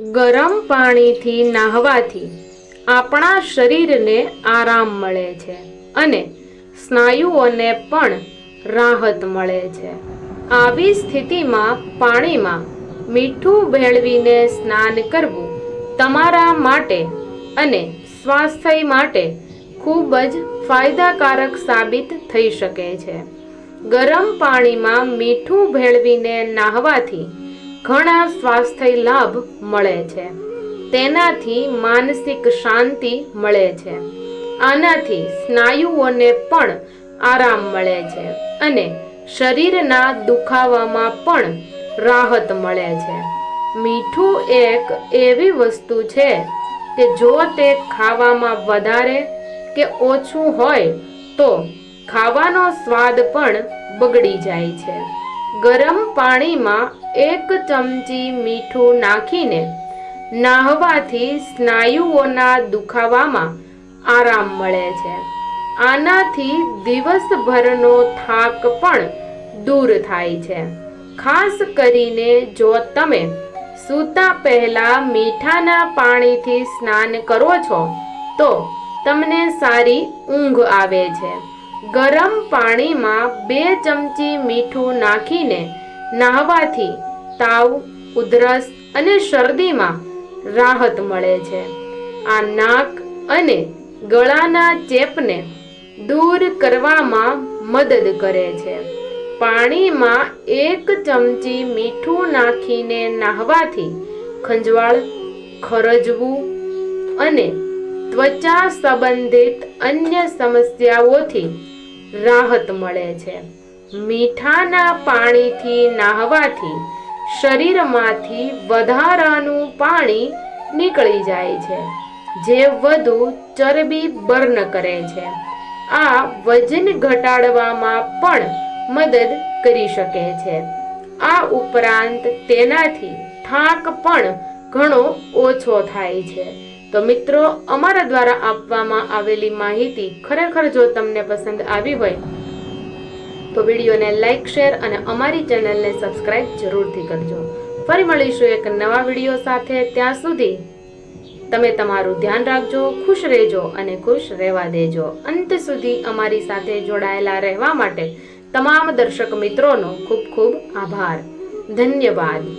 ગરમ પાણીથી નાહવાથી આપણા શરીરને આરામ મળે છે અને સ્નાયુઓને પણ રાહત મળે છે. આવી સ્થિતિમાં પાણીમાં મીઠું ભેળવીને સ્નાન કરવું તમારા માટે અને સ્વાસ્થ્ય માટે ખૂબ જ ફાયદાકારક સાબિત થઈ શકે છે. ગરમ પાણીમાં મીઠું ભેળવીને નાહવાથી ઘણા સ્વાસ્થ્ય લાભ મળે છે. તેનાથી માનસિક શાંતિ મળે છે. આનાથી સ્નાયુઓને પણ આરામ મળે છે અને શરીરના દુખાવામાં પણ રાહત મળે છે. મીઠું એક એવી વસ્તુ છે કે જો તે ખાવામાં વધારે કે ઓછું હોય તો ખાવાનો સ્વાદ પણ બગડી જાય છે. ગરમ પાણીમાં એક ચમચી મીઠું નાખીને નાહવાથી સ્નાયુઓના દુખાવામાં આરામ મળે છે. આનાથી દિવસભરનો થાક પણ દૂર થાય છે. ખાસ કરીને જો તમે સૂતા પહેલા મીઠાના પાણીથી સ્નાન કરો છો, તો તમને સારી ઊંઘ આવે છે. ગરમ પાણીમાં બે ચમચી મીઠું નાખીને નાહવાથી તાવ, ઉધરસ અને શરદીમાં રાહત મળે છે. આ નાક અને ગળાના ચેપને દૂર કરવામાં મદદ કરે છે. પાણીમાં એક ચમચી મીઠું નાખીને નાહવાથી ખંજવાળ, ખરજવું અને ત્વચા સંબંધિત અન્ય સમસ્યાઓથી રાહત મળે છે. મીઠાના પાણીથી નાહવાથી શરીરમાંથી વધારાનું પાણી નીકળી જાય છે, જે વધુ ચરબી બર્ન કરે છે. આ વજન ઘટાડવામાં પણ મદદ કરી શકે છે. આ ઉપરાંત તેનાથી થાક પણ ઘણો ઓછો થાય છે. તો મિત્રો, અમારા દ્વારા આપવામાં આવેલી માહિતી ખરેખર જો તમને પસંદ આવી હોય, તો વિડીયોને લાઇક શેર અને અમારી ચેનલને સબસ્ક્રાઇબ જરૂરથી કરજો. ફરી મળીશું એક નવા વીડિયો સાથે. ત્યાં સુધી તમે તમારું ધ્યાન રાખજો, ખુશ રહેજો અને ખુશ રહેવા દેજો. અંત સુધી અમારી સાથે જોડાયેલા રહેવા માટે તમામ દર્શક મિત્રોનો ખૂબ ખૂબ આભાર. ધન્યવાદ.